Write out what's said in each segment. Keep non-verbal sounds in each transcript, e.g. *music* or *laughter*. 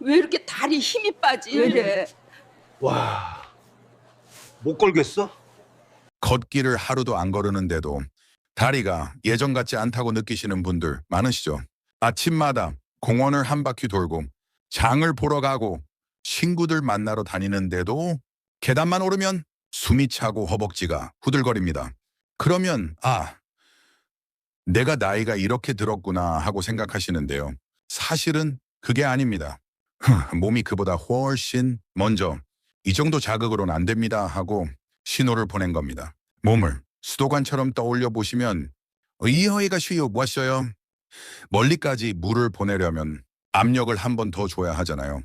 왜 이렇게 다리 힘이 빠지? 왜 이래? 와, 못 걸겠어? 걷기를 하루도 안 걸으는데도 다리가 예전 같지 않다고 느끼시는 분들 많으시죠? 아침마다 공원을 한 바퀴 돌고 장을 보러 가고 친구들 만나러 다니는데도 계단만 오르면 숨이 차고 허벅지가 후들거립니다. 그러면 아, 내가 나이가 이렇게 들었구나 하고 생각하시는데요. 사실은 그게 아닙니다. *laughs* 몸이 그보다 훨씬 먼저 이 정도 자극으로는 안 됩니다 하고 신호를 보낸 겁니다. 몸을 수도관처럼 떠올려 보시면 이 허이가 쉬요 뭐하셔요? 멀리까지 물을 보내려면 압력을 한 번 더 줘야 하잖아요.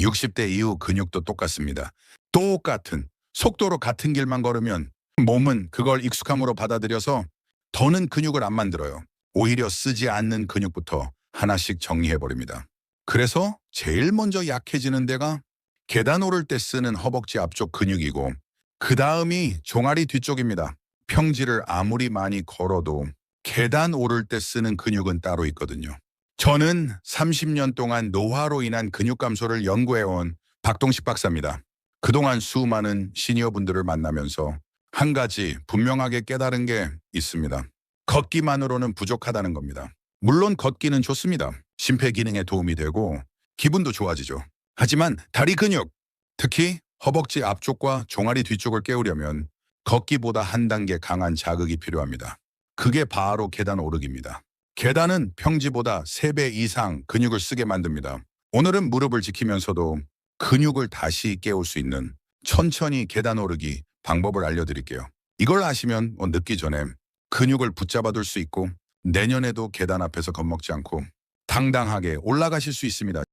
60대 이후 근육도 똑같습니다. 똑같은 속도로 같은 길만 걸으면 몸은 그걸 익숙함으로 받아들여서 더는 근육을 안 만들어요. 오히려 쓰지 않는 근육부터 하나씩 정리해 버립니다. 그래서 제일 먼저 약해지는 데가 계단 오를 때 쓰는 허벅지 앞쪽 근육이고 그 다음이 종아리 뒤쪽입니다. 평지를 아무리 많이 걸어도 계단 오를 때 쓰는 근육은 따로 있거든요. 저는 30년 동안 노화로 인한 근육 감소를 연구해온 박동식 박사입니다. 그동안 수많은 시니어분들을 만나면서 한 가지 분명하게 깨달은 게 있습니다. 걷기만으로는 부족하다는 겁니다. 물론 걷기는 좋습니다. 심폐 기능에 도움이 되고 기분도 좋아지죠. 하지만 다리 근육, 특히 허벅지 앞쪽과 종아리 뒤쪽을 깨우려면 걷기보다 한 단계 강한 자극이 필요합니다. 그게 바로 계단 오르기입니다. 계단은 평지보다 3배 이상 근육을 쓰게 만듭니다. 오늘은 무릎을 지키면서도 근육을 다시 깨울 수 있는 천천히 계단 오르기 방법을 알려드릴게요. 이걸 아시면 뭐 늦기 전에 근육을 붙잡아둘 수 있고 내년에도 계단 앞에서 겁먹지 않고 당당하게 올라가실 수 있습니다.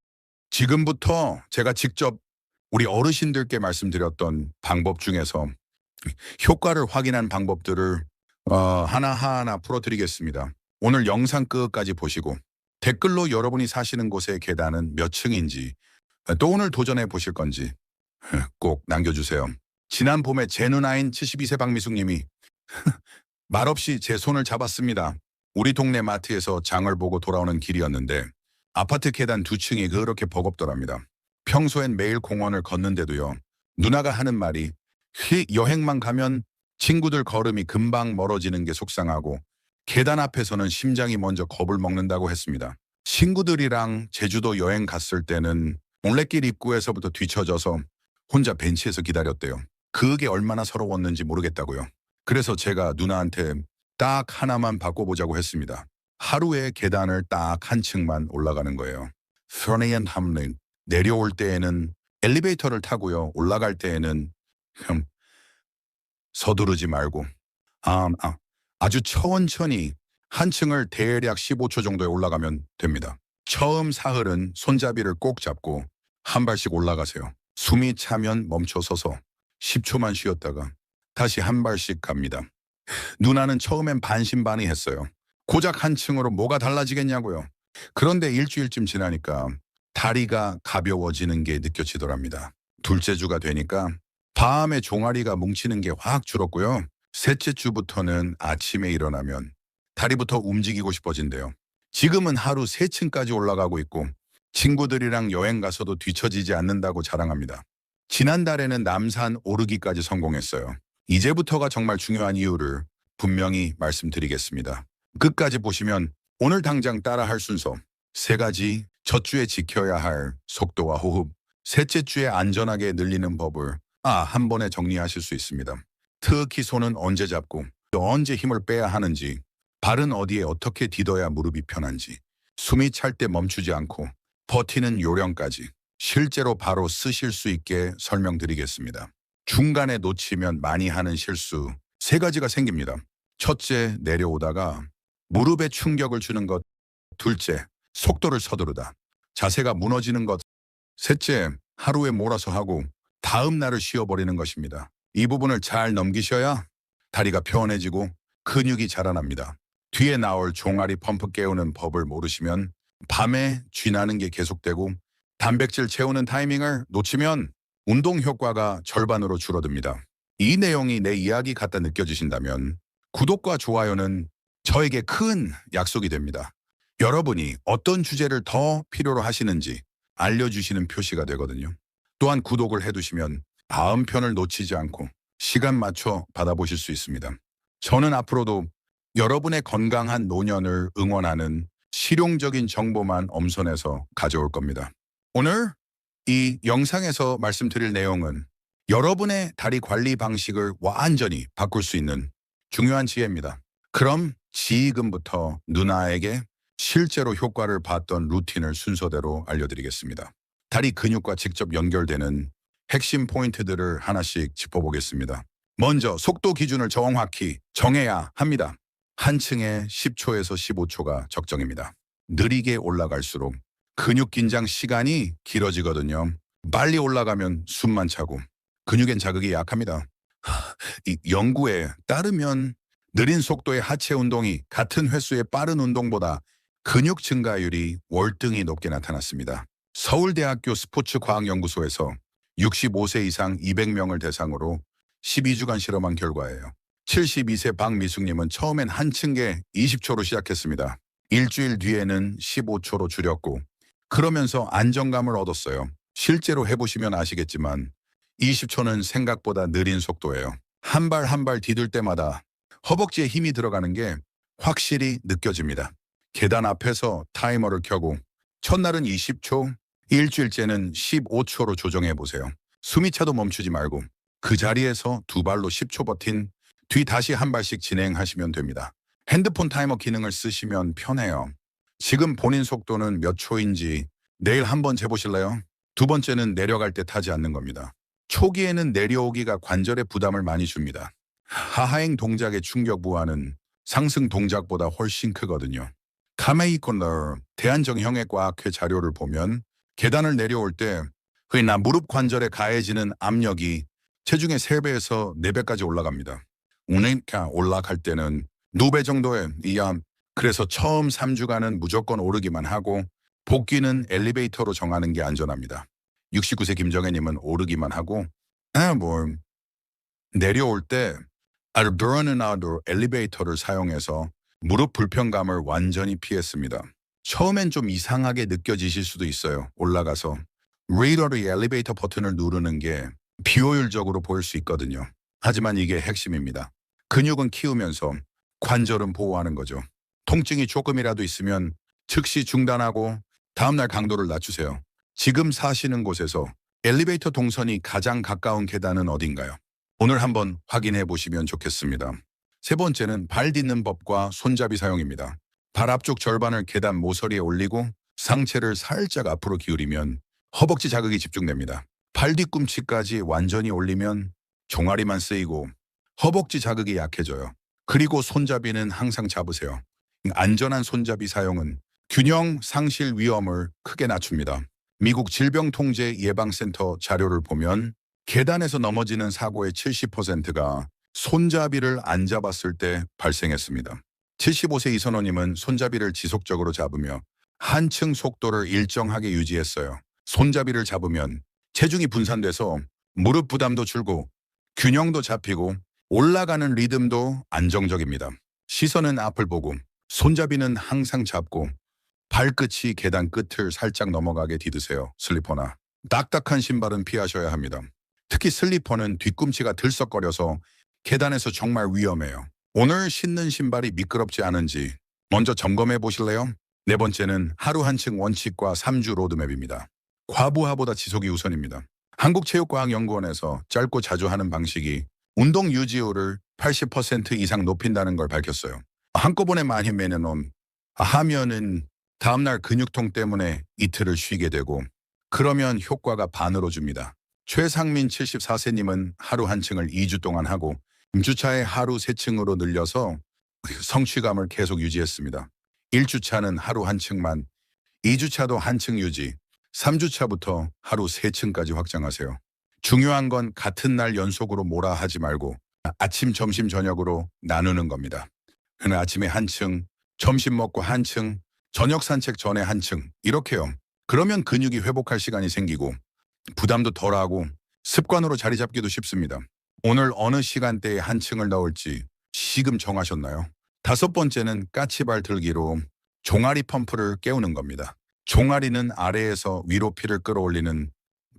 지금부터 제가 직접 우리 어르신들께 말씀드렸던 방법 중에서 효과를 확인한 방법들을 어, 하나하나 풀어드리겠습니다. 오늘 영상 끝까지 보시고 댓글로 여러분이 사시는 곳의 계단은 몇 층인지 또 오늘 도전해 보실 건지 꼭 남겨주세요. 지난 봄에 제 누나인 72세 박미숙님이 *laughs* 말없이 제 손을 잡았습니다. 우리 동네 마트에서 장을 보고 돌아오는 길이었는데 아파트 계단 두 층이 그렇게 버겁더랍니다. 평소엔 매일 공원을 걷는데도요. 누나가 하는 말이 휘 여행만 가면 친구들 걸음이 금방 멀어지는 게 속상하고 계단 앞에서는 심장이 먼저 겁을 먹는다고 했습니다. 친구들이랑 제주도 여행 갔을 때는 올레길 입구에서부터 뒤쳐져서 혼자 벤치에서 기다렸대요. 그게 얼마나 서러웠는지 모르겠다고요. 그래서 제가 누나한테 딱 하나만 바꿔보자고 했습니다. 하루에 계단을 딱 한 층만 올라가는 거예요. 프로네안 함린 내려올 때에는 엘리베이터를 타고요. 올라갈 때에는 흠, 서두르지 말고 아, 아, 아주 천천히 한 층을 대략 15초 정도에 올라가면 됩니다. 처음 사흘은 손잡이를 꼭 잡고 한 발씩 올라가세요. 숨이 차면 멈춰 서서 10초만 쉬었다가 다시 한 발씩 갑니다. 누나는 처음엔 반신반의했어요. 고작 한 층으로 뭐가 달라지겠냐고요. 그런데 일주일쯤 지나니까 다리가 가벼워지는 게 느껴지더랍니다. 둘째 주가 되니까 밤에 종아리가 뭉치는 게 확 줄었고요. 셋째 주부터는 아침에 일어나면 다리부터 움직이고 싶어진대요. 지금은 하루 세 층까지 올라가고 있고 친구들이랑 여행 가서도 뒤처지지 않는다고 자랑합니다. 지난달에는 남산 오르기까지 성공했어요. 이제부터가 정말 중요한 이유를 분명히 말씀드리겠습니다. 끝까지 보시면 오늘 당장 따라할 순서 세 가지 첫 주에 지켜야 할 속도와 호흡 셋째 주에 안전하게 늘리는 법을 아, 한 번에 정리하실 수 있습니다. 특히 손은 언제 잡고 또 언제 힘을 빼야 하는지 발은 어디에 어떻게 디뎌야 무릎이 편한지 숨이 찰 때 멈추지 않고 버티는 요령까지 실제로 바로 쓰실 수 있게 설명드리겠습니다. 중간에 놓치면 많이 하는 실수 세 가지가 생깁니다. 첫째, 내려오다가 무릎에 충격을 주는 것. 둘째, 속도를 서두르다. 자세가 무너지는 것. 셋째, 하루에 몰아서 하고 다음 날을 쉬어버리는 것입니다. 이 부분을 잘 넘기셔야 다리가 편해지고 근육이 자라납니다. 뒤에 나올 종아리 펌프 깨우는 법을 모르시면 밤에 쥐나는 게 계속되고 단백질 채우는 타이밍을 놓치면 운동 효과가 절반으로 줄어듭니다. 이 내용이 내 이야기 같다 느껴지신다면 구독과 좋아요는 저에게 큰 약속이 됩니다. 여러분이 어떤 주제를 더 필요로 하시는지 알려주시는 표시가 되거든요. 또한 구독을 해두시면 다음 편을 놓치지 않고 시간 맞춰 받아보실 수 있습니다. 저는 앞으로도 여러분의 건강한 노년을 응원하는 실용적인 정보만 엄선해서 가져올 겁니다. 오늘 이 영상에서 말씀드릴 내용은 여러분의 다리 관리 방식을 완전히 바꿀 수 있는 중요한 지혜입니다. 그럼 지금부터 누나에게 실제로 효과를 봤던 루틴을 순서대로 알려드리겠습니다. 다리 근육과 직접 연결되는 핵심 포인트들을 하나씩 짚어보겠습니다. 먼저 속도 기준을 정확히 정해야 합니다. 한 층에 10초에서 15초가 적정입니다. 느리게 올라갈수록 근육 긴장 시간이 길어지거든요. 빨리 올라가면 숨만 차고 근육엔 자극이 약합니다. 하, 이 연구에 따르면 느린 속도의 하체 운동이 같은 횟수의 빠른 운동보다 근육 증가율이 월등히 높게 나타났습니다. 서울대학교 스포츠과학연구소에서 65세 이상 200명을 대상으로 12주간 실험한 결과예요. 72세 박미숙님은 처음엔 한 층계 20초로 시작했습니다. 일주일 뒤에는 15초로 줄였고 그러면서 안정감을 얻었어요. 실제로 해보시면 아시겠지만 20초는 생각보다 느린 속도예요. 한 발 한 발 디딜 때마다 허벅지에 힘이 들어가는 게 확실히 느껴집니다. 계단 앞에서 타이머를 켜고 첫날은 20초, 일주일째는 15초로 조정해 보세요. 숨이 차도 멈추지 말고 그 자리에서 두 발로 10초 버틴 뒤 다시 한 발씩 진행하시면 됩니다. 핸드폰 타이머 기능을 쓰시면 편해요. 지금 본인 속도는 몇 초인지 내일 한번 재보실래요? 두 번째는 내려갈 때 타지 않는 겁니다. 초기에는 내려오기가 관절에 부담을 많이 줍니다. 하하행 동작의 충격 부하는 상승 동작보다 훨씬 크거든요. 카메이 코너 대한정형외과학회 자료를 보면 계단을 내려올 때 흔히나 무릎 관절에 가해지는 압력이 체중의 3배에서 4배까지 올라갑니다. 우니까 올라갈 때는 누배 정도의 이야 그래서 처음 3주간은 무조건 오르기만 하고 복귀는 엘리베이터로 정하는 게 안전합니다. 69세 김정혜님은 오르기만 하고 아 뭐 내려올 때 아르브라는아도 엘리베이터를 사용해서 무릎 불편감을 완전히 피했습니다. 처음엔 좀 이상하게 느껴지실 수도 있어요. 올라가서 레이더의 엘리베이터 버튼을 누르는 게 비효율적으로 보일 수 있거든요. 하지만 이게 핵심입니다. 근육은 키우면서 관절은 보호하는 거죠. 통증이 조금이라도 있으면 즉시 중단하고 다음날 강도를 낮추세요. 지금 사시는 곳에서 엘리베이터 동선이 가장 가까운 계단은 어딘가요? 오늘 한번 확인해 보시면 좋겠습니다. 세 번째는 발 딛는 법과 손잡이 사용입니다. 발 앞쪽 절반을 계단 모서리에 올리고 상체를 살짝 앞으로 기울이면 허벅지 자극이 집중됩니다. 발 뒤꿈치까지 완전히 올리면 종아리만 쓰이고 허벅지 자극이 약해져요. 그리고 손잡이는 항상 잡으세요. 안전한 손잡이 사용은 균형 상실 위험을 크게 낮춥니다. 미국 질병통제 예방센터 자료를 보면 계단에서 넘어지는 사고의 70%가 손잡이를 안 잡았을 때 발생했습니다. 75세 이선호님은 손잡이를 지속적으로 잡으며 한층 속도를 일정하게 유지했어요. 손잡이를 잡으면 체중이 분산돼서 무릎 부담도 줄고 균형도 잡히고 올라가는 리듬도 안정적입니다. 시선은 앞을 보고 손잡이는 항상 잡고 발끝이 계단 끝을 살짝 넘어가게 디드세요. 슬리퍼나 딱딱한 신발은 피하셔야 합니다. 특히 슬리퍼는 뒤꿈치가 들썩거려서 계단에서 정말 위험해요. 오늘 신는 신발이 미끄럽지 않은지 먼저 점검해 보실래요? 네 번째는 하루 한층 원칙과 3주 로드맵입니다. 과부하보다 지속이 우선입니다. 한국체육과학연구원에서 짧고 자주 하는 방식이 운동 유지율을 80% 이상 높인다는 걸 밝혔어요. 한꺼번에 많이 매내놓은 하면은 다음날 근육통 때문에 이틀을 쉬게 되고 그러면 효과가 반으로 줍니다. 최상민 74세님은 하루 한 층을 2주 동안 하고 주차에 하루 3층으로 늘려서 성취감을 계속 유지했습니다. 1주차는 하루 한 층만, 2주차도 한 층 유지, 3주차부터 하루 3층까지 확장하세요. 중요한 건 같은 날 연속으로 뭐라 하지 말고 아침, 점심, 저녁으로 나누는 겁니다. 그는 아침에 한 층, 점심 먹고 한 층, 저녁 산책 전에 한 층, 이렇게요. 그러면 근육이 회복할 시간이 생기고 부담도 덜하고 습관으로 자리 잡기도 쉽습니다. 오늘 어느 시간대에 한 층을 넣을지 지금 정하셨나요? 다섯 번째는 까치발 들기로 종아리 펌프를 깨우는 겁니다. 종아리는 아래에서 위로 피를 끌어올리는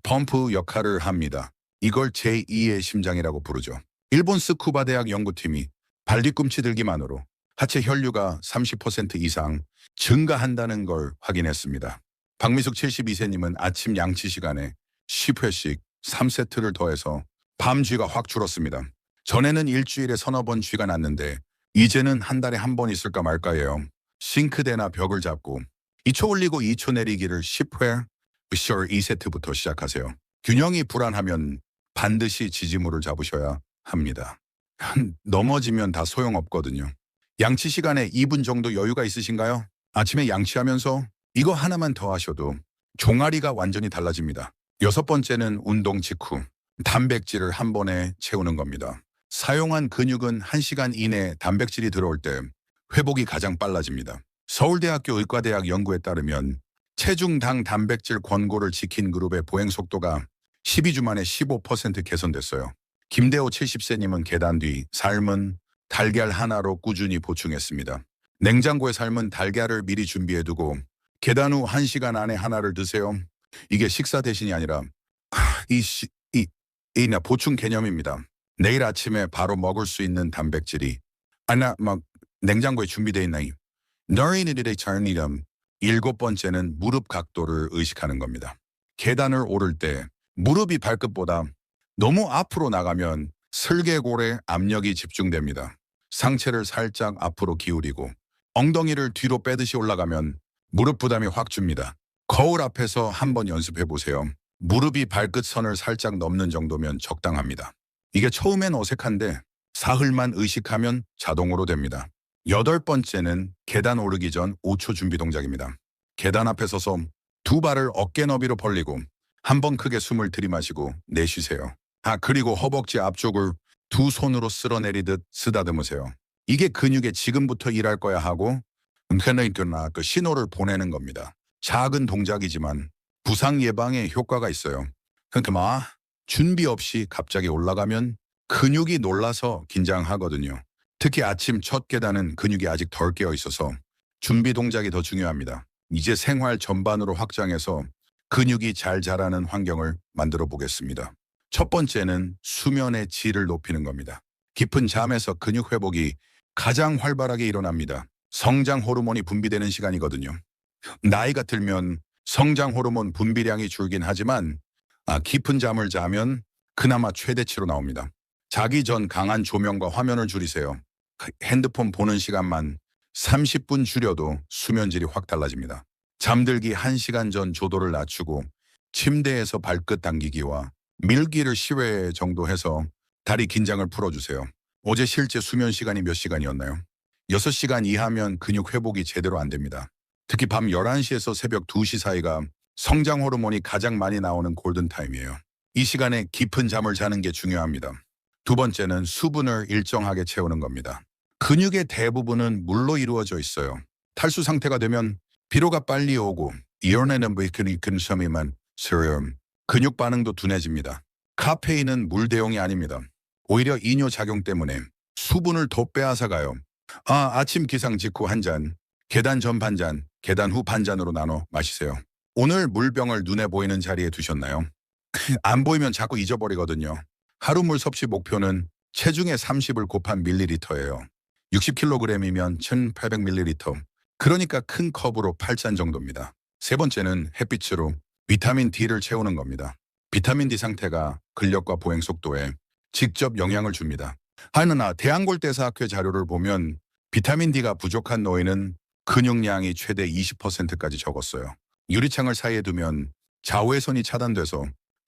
펌프 역할을 합니다. 이걸 제2의 심장이라고 부르죠. 일본 스쿠바 대학 연구팀이 발 뒤꿈치 들기만으로 하체 혈류가 30% 이상 증가한다는 걸 확인했습니다. 박미숙 72세님은 아침 양치 시간에 10회씩 3세트를 더해서 밤 쥐가 확 줄었습니다. 전에는 일주일에 서너 번 쥐가 났는데 이제는 한 달에 한 번 있을까 말까예요. 싱크대나 벽을 잡고 2초 올리고 2초 내리기를 10회, sure 2세트부터 시작하세요. 균형이 불안하면 반드시 지지물을 잡으셔야 합니다. 넘어지면 다 소용없거든요. 양치 시간에 2분 정도 여유가 있으신가요? 아침에 양치하면서 이거 하나만 더 하셔도 종아리가 완전히 달라집니다. 여섯 번째는 운동 직후 단백질을 한 번에 채우는 겁니다. 사용한 근육은 1시간 이내 단백질이 들어올 때 회복이 가장 빨라집니다. 서울대학교 의과대학 연구에 따르면 체중당 단백질 권고를 지킨 그룹의 보행 속도가 12주 만에 15% 개선됐어요. 김대호 70세님은 계단 뒤 삶은 달걀 하나로 꾸준히 보충했습니다. 냉장고에 삶은 달걀을 미리 준비해두고 계단 후 1시간 안에 하나를 드세요. 이게 식사 대신이 아니라 하, 이, 시, 이, 이나 보충 개념입니다. 내일 아침에 바로 먹을 수 있는 단백질이 아나 막 냉장고에 준비되어 있나요? 너희들의 차이점 일곱 번째는 무릎 각도를 의식하는 겁니다. 계단을 오를 때 무릎이 발끝보다 너무 앞으로 나가면 슬개골에 압력이 집중됩니다. 상체를 살짝 앞으로 기울이고 엉덩이를 뒤로 빼듯이 올라가면 무릎 부담이 확 줍니다. 거울 앞에서 한번 연습해 보세요. 무릎이 발끝 선을 살짝 넘는 정도면 적당합니다. 이게 처음엔 어색한데 사흘만 의식하면 자동으로 됩니다. 여덟 번째는 계단 오르기 전 5초 준비 동작입니다. 계단 앞에 서서 두 발을 어깨 너비로 벌리고 한 번 크게 숨을 들이마시고 내쉬세요. 아 그리고 허벅지 앞쪽을 두 손으로 쓸어내리듯 쓰다듬으세요. 이게 근육에 지금부터 일할 거야 하고 은퇴나 그 신호를 보내는 겁니다. 작은 동작이지만 부상 예방에 효과가 있어요. 그러니까 막 준비 없이 갑자기 올라가면 근육이 놀라서 긴장하거든요. 특히 아침 첫 계단은 근육이 아직 덜 깨어 있어서 준비 동작이 더 중요합니다. 이제 생활 전반으로 확장해서 근육이 잘 자라는 환경을 만들어 보겠습니다. 첫 번째는 수면의 질을 높이는 겁니다. 깊은 잠에서 근육 회복이 가장 활발하게 일어납니다. 성장 호르몬이 분비되는 시간이거든요. 나이가 들면 성장 호르몬 분비량이 줄긴 하지만 아, 깊은 잠을 자면 그나마 최대치로 나옵니다. 자기 전 강한 조명과 화면을 줄이세요. 핸드폰 보는 시간만 30분 줄여도 수면질이 확 달라집니다. 잠들기 1시간 전 조도를 낮추고 침대에서 발끝 당기기와 밀기를 10회 정도 해서 다리 긴장을 풀어주세요. 어제 실제 수면 시간이 몇 시간이었나요? 6시간 이하면 근육 회복이 제대로 안 됩니다. 특히 밤 11시에서 새벽 2시 사이가 성장 호르몬이 가장 많이 나오는 골든타임이에요. 이 시간에 깊은 잠을 자는 게 중요합니다. 두 번째는 수분을 일정하게 채우는 겁니다. 근육의 대부분은 물로 이루어져 있어요. 탈수 상태가 되면 피로가 빨리 오고 이온에는 베이컨이 근섬이만 스름 근육 반응도 둔해집니다. 카페인은 물 대용이 아닙니다. 오히려 이뇨 작용 때문에 수분을 더 빼앗아가요. 아, 아침 기상 직후 한 잔, 계단 전 반 잔, 계단 후 반 잔으로 나눠 마시세요. 오늘 물병을 눈에 보이는 자리에 두셨나요? *laughs* 안 보이면 자꾸 잊어버리거든요. 하루 물 섭취 목표는 체중의 30을 곱한 밀리리터예요. 60kg이면 1800ml. 그러니까 큰 컵으로 8잔 정도입니다. 세 번째는 햇빛으로 비타민 D를 채우는 겁니다. 비타민 D 상태가 근력과 보행 속도에 직접 영향을 줍니다. 하느나 대한골대사학회 자료를 보면 비타민 D가 부족한 노인은 근육량이 최대 20%까지 적었어요. 유리창을 사이에 두면 자외선이 차단돼서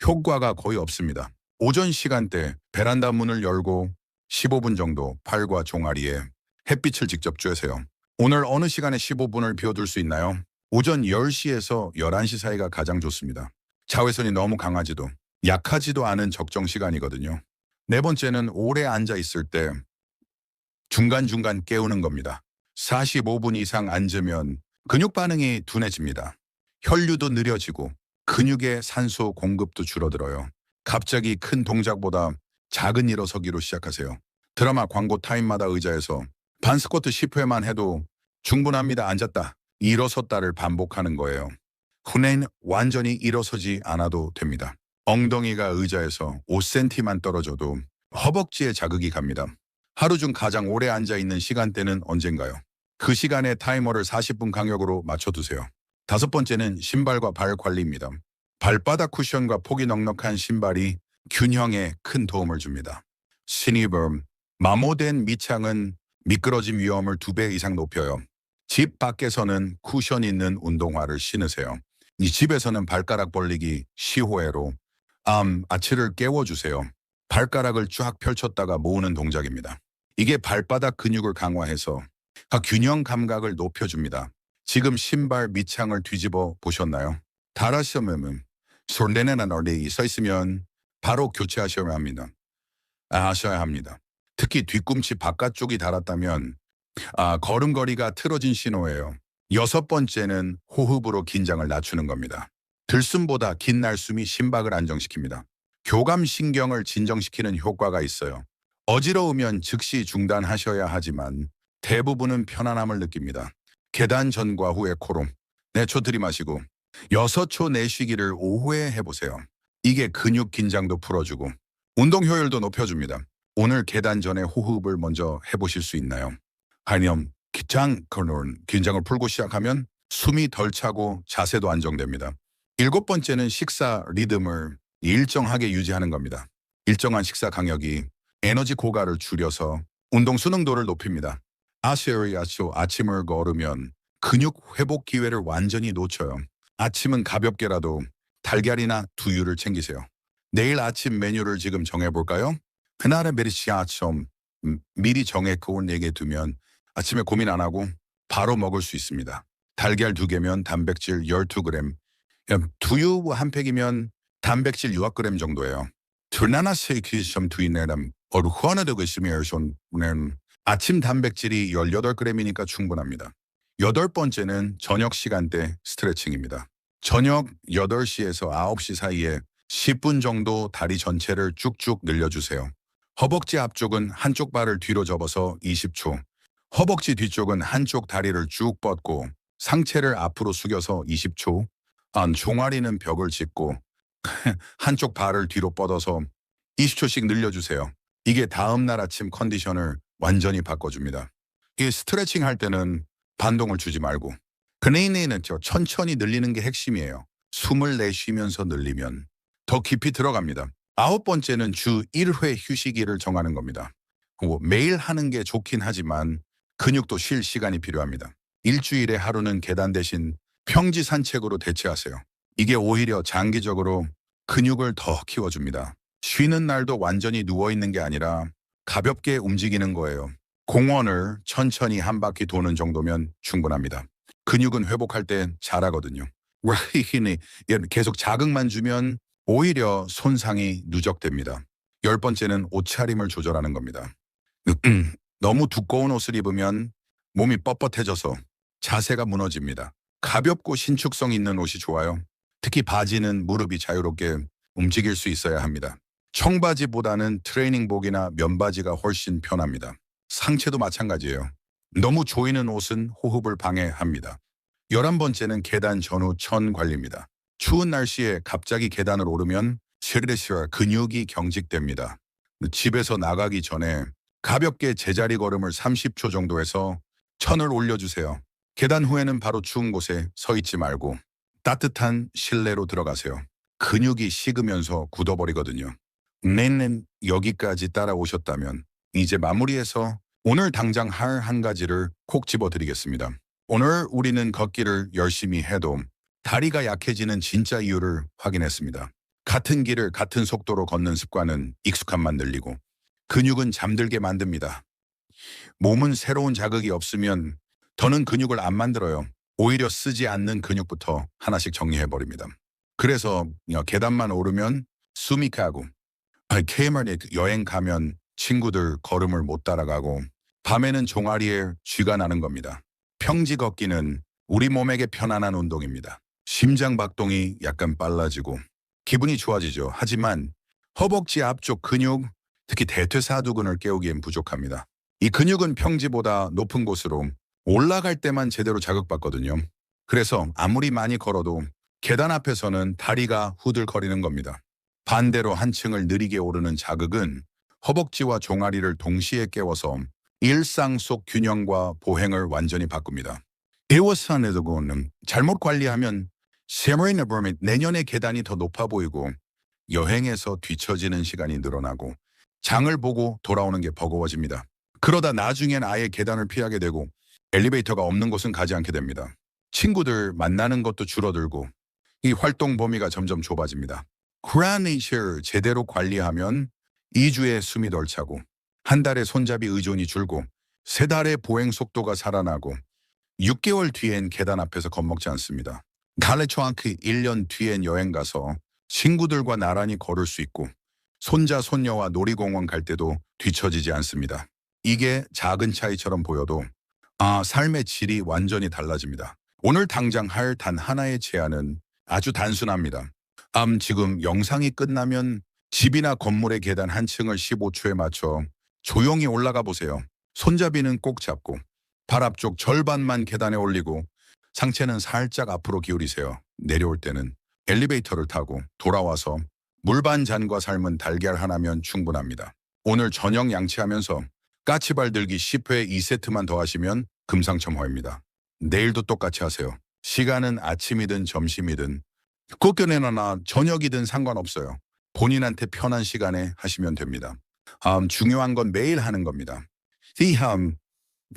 효과가 거의 없습니다. 오전 시간대 베란다 문을 열고 15분 정도 팔과 종아리에 햇빛을 직접 쬐세요. 오늘 어느 시간에 15분을 비워둘 수 있나요? 오전 10시에서 11시 사이가 가장 좋습니다. 자외선이 너무 강하지도 약하지도 않은 적정 시간이거든요. 네 번째는 오래 앉아 있을 때 중간중간 깨우는 겁니다. 45분 이상 앉으면 근육 반응이 둔해집니다. 혈류도 느려지고 근육의 산소 공급도 줄어들어요. 갑자기 큰 동작보다 작은 일어서기로 시작하세요. 드라마 광고 타임마다 의자에서 반스쿼트 10회만 해도 충분합니다. 앉았다. 일어섰다를 반복하는 거예요. 후는 완전히 일어서지 않아도 됩니다. 엉덩이가 의자에서 5cm만 떨어져도 허벅지에 자극이 갑니다. 하루 중 가장 오래 앉아 있는 시간대는 언젠가요? 그 시간에 타이머를 40분 간격으로 맞춰두세요. 다섯 번째는 신발과 발 관리입니다. 발바닥 쿠션과 폭이 넉넉한 신발이 균형에 큰 도움을 줍니다. 스니범, 마모된 밑창은 미끄러짐 위험을 두 배 이상 높여요. 집 밖에서는 쿠션 있는 운동화를 신으세요. 이 집에서는 발가락 벌리기 시호회로 암, 아치를 깨워주세요. 발가락을 쫙 펼쳤다가 모으는 동작입니다. 이게 발바닥 근육을 강화해서 각 균형 감각을 높여줍니다. 지금 신발 밑창을 뒤집어 보셨나요? 달아시면 손대내는 어디 서 있으면 바로 교체하셔야 합니다. 아, 하셔야 합니다. 특히 뒤꿈치 바깥쪽이 닳았다면 아, 걸음걸이가 틀어진 신호예요. 여섯 번째는 호흡으로 긴장을 낮추는 겁니다. 들숨보다 긴 날숨이 심박을 안정시킵니다. 교감신경을 진정시키는 효과가 있어요. 어지러우면 즉시 중단하셔야 하지만 대부분은 편안함을 느낍니다. 계단 전과 후의 코롬, 4초 들이마시고 6초 내쉬기를 5회 해보세요. 이게 근육 긴장도 풀어주고 운동 효율도 높여줍니다. 오늘 계단 전에 호흡을 먼저 해보실 수 있나요? 아니면 기장 그런 긴장을 풀고 시작하면 숨이 덜 차고 자세도 안정됩니다. 일곱 번째는 식사 리듬을 일정하게 유지하는 겁니다. 일정한 식사 강역이 에너지 고가를 줄여서 운동 수능도를 높입니다. 아시에리아쇼 아침을 걸으면 근육 회복 기회를 완전히 놓쳐요. 아침은 가볍게라도 달걀이나 두유를 챙기세요. 내일 아침 메뉴를 지금 정해볼까요? 그날의 메리시 아침 음, 미리 정해놓은 내게 두면 아침에 고민 안 하고 바로 먹을 수 있습니다. 달걀 두 개면 단백질 12g, 두유 한 팩이면 단백질 6g 정도예요. 둘나나 세이키 점 두이네람 어르화나되고 있으면 손은 아침 단백질이 18g이니까 충분합니다. 여덟 번째는 저녁 시간대 스트레칭입니다. 저녁 8시에서 9시 사이에 10분 정도 다리 전체를 쭉쭉 늘려주세요. 허벅지 앞쪽은 한쪽 발을 뒤로 접어서 20초, 허벅지 뒤쪽은 한쪽 다리를 쭉 뻗고 상체를 앞으로 숙여서 20초, 안 종아리는 벽을 짚고 *laughs* 한쪽 발을 뒤로 뻗어서 20초씩 늘려주세요. 이게 다음날 아침 컨디션을 완전히 바꿔줍니다. 이 스트레칭 할 때는 반동을 주지 말고 그네이네는 저 천천히 늘리는 게 핵심이에요. 숨을 내쉬면서 늘리면 더 깊이 들어갑니다. 아홉 번째는 주 1회 휴식일을 정하는 겁니다. 뭐 매일 하는 게 좋긴 하지만 근육도 쉴 시간이 필요합니다. 일주일에 하루는 계단 대신 평지 산책으로 대체하세요. 이게 오히려 장기적으로 근육을 더 키워줍니다. 쉬는 날도 완전히 누워있는 게 아니라 가볍게 움직이는 거예요. 공원을 천천히 한 바퀴 도는 정도면 충분합니다. 근육은 회복할 때 잘하거든요. *laughs* 계속 자극만 주면 오히려 손상이 누적됩니다. 열 번째는 옷차림을 조절하는 겁니다. *clears throat* 너무 두꺼운 옷을 입으면 몸이 뻣뻣해져서 자세가 무너집니다. 가볍고 신축성 있는 옷이 좋아요. 특히 바지는 무릎이 자유롭게 움직일 수 있어야 합니다. 청바지보다는 트레이닝복이나 면바지가 훨씬 편합니다. 상체도 마찬가지예요. 너무 조이는 옷은 호흡을 방해합니다. 열한 번째는 계단 전후 천 관리입니다. 추운 날씨에 갑자기 계단을 오르면 쉐르레시와 근육이 경직됩니다. 집에서 나가기 전에 가볍게 제자리 걸음을 30초 정도 해서 천을 올려주세요. 계단 후에는 바로 추운 곳에 서 있지 말고 따뜻한 실내로 들어가세요. 근육이 식으면서 굳어버리거든요. 내는 여기까지 따라오셨다면 이제 마무리해서 오늘 당장 할 한 가지를 콕 집어드리겠습니다. 오늘 우리는 걷기를 열심히 해도 다리가 약해지는 진짜 이유를 확인했습니다. 같은 길을 같은 속도로 걷는 습관은 익숙함만 늘리고 근육은 잠들게 만듭니다. 몸은 새로운 자극이 없으면 더는 근육을 안 만들어요. 오히려 쓰지 않는 근육부터 하나씩 정리해버립니다. 그래서 계단만 오르면 숨이 가고 케이머에 여행 가면 친구들 걸음을 못 따라가고 밤에는 종아리에 쥐가 나는 겁니다. 평지 걷기는 우리 몸에게 편안한 운동입니다. 심장 박동이 약간 빨라지고 기분이 좋아지죠. 하지만 허벅지 앞쪽 근육, 특히 대퇴사두근을 깨우기엔 부족합니다. 이 근육은 평지보다 높은 곳으로 올라갈 때만 제대로 자극받거든요. 그래서 아무리 많이 걸어도 계단 앞에서는 다리가 후들거리는 겁니다. 반대로 한 층을 느리게 오르는 자극은 허벅지와 종아리를 동시에 깨워서 일상 속 균형과 보행을 완전히 바꿉니다. 에워산에서는 잘못 관리하면 세머리나 보면 내년에 계단이 더 높아 보이고 여행에서 뒤처지는 시간이 늘어나고 장을 보고 돌아오는 게 버거워집니다. 그러다 나중엔 아예 계단을 피하게 되고 엘리베이터가 없는 곳은 가지 않게 됩니다. 친구들 만나는 것도 줄어들고 이 활동 범위가 점점 좁아집니다. 크라네이처 제대로 관리하면 2주에 숨이 덜 차고 한 달에 손잡이 의존이 줄고 세 달의 보행 속도가 살아나고 6개월 뒤엔 계단 앞에서 겁먹지 않습니다. 갈레초앙크 1년 뒤엔 여행 가서 친구들과 나란히 걸을 수 있고 손자 손녀와 놀이공원 갈 때도 뒤처지지 않습니다. 이게 작은 차이처럼 보여도 아 삶의 질이 완전히 달라집니다. 오늘 당장 할 단 하나의 제안은 아주 단순합니다. 암 지금 영상이 끝나면 집이나 건물의 계단 한 층을 15초에 맞춰 조용히 올라가 보세요. 손잡이는 꼭 잡고 발 앞쪽 절반만 계단에 올리고 상체는 살짝 앞으로 기울이세요. 내려올 때는 엘리베이터를 타고 돌아와서 물반 잔과 삶은 달걀 하나면 충분합니다. 오늘 저녁 양치하면서 까치발 들기 10회 2세트만 더 하시면 금상첨화입니다. 내일도 똑같이 하세요. 시간은 아침이든 점심이든 꽃견에나 저녁이든 상관없어요. 본인한테 편한 시간에 하시면 됩니다. 음, 중요한 건 매일 하는 겁니다. 이함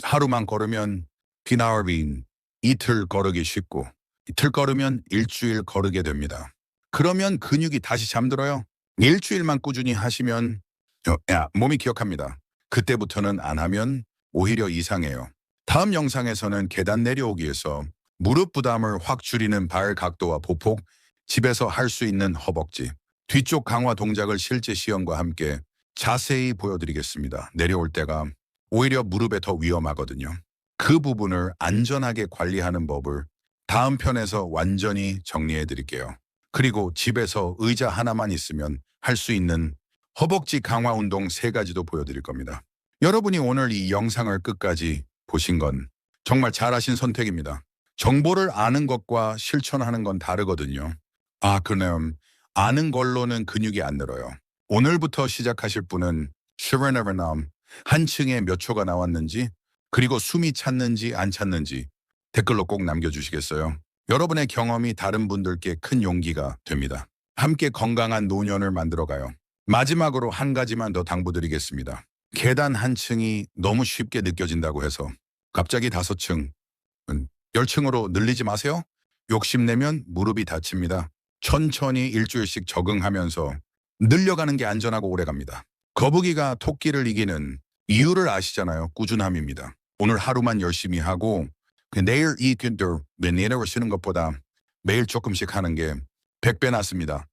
하루만 걸으면 비나얼빈 이틀 걸으기 쉽고 이틀 걸으면 일주일 걸으게 됩니다. 그러면 근육이 다시 잠들어요. 일주일만 꾸준히 하시면 어, 야, 몸이 기억합니다. 그때부터는 안 하면 오히려 이상해요. 다음 영상에서는 계단 내려오기에서 무릎 부담을 확 줄이는 발 각도와 보폭, 집에서 할 수 있는 허벅지, 뒤쪽 강화 동작을 실제 시연과 함께 자세히 보여드리겠습니다. 내려올 때가 오히려 무릎에 더 위험하거든요. 그 부분을 안전하게 관리하는 법을 다음 편에서 완전히 정리해 드릴게요. 그리고 집에서 의자 하나만 있으면 할 수 있는 허벅지 강화 운동 세 가지도 보여드릴 겁니다. 여러분이 오늘 이 영상을 끝까지 보신 건 정말 잘하신 선택입니다. 정보를 아는 것과 실천하는 건 다르거든요. 아, 그럼 아는 걸로는 근육이 안 늘어요. 오늘부터 시작하실 분은 슈레너버남 한 층에 몇 초가 나왔는지 그리고 숨이 찼는지 안 찼는지 댓글로 꼭 남겨주시겠어요? 여러분의 경험이 다른 분들께 큰 용기가 됩니다. 함께 건강한 노년을 만들어가요. 마지막으로 한 가지만 더 당부드리겠습니다. 계단 한 층이 너무 쉽게 느껴진다고 해서 갑자기 다섯 층, 음, 열 층으로 늘리지 마세요. 욕심내면 무릎이 다칩니다. 천천히 일주일씩 적응하면서 늘려가는 게 안전하고 오래갑니다. 거북이가 토끼를 이기는 이유를 아시잖아요. 꾸준함입니다. 오늘 하루만 열심히 하고 그 내일 이 근들 내내로 쓰는 것보다 매일 조금씩 하는 게 100배 낫습니다.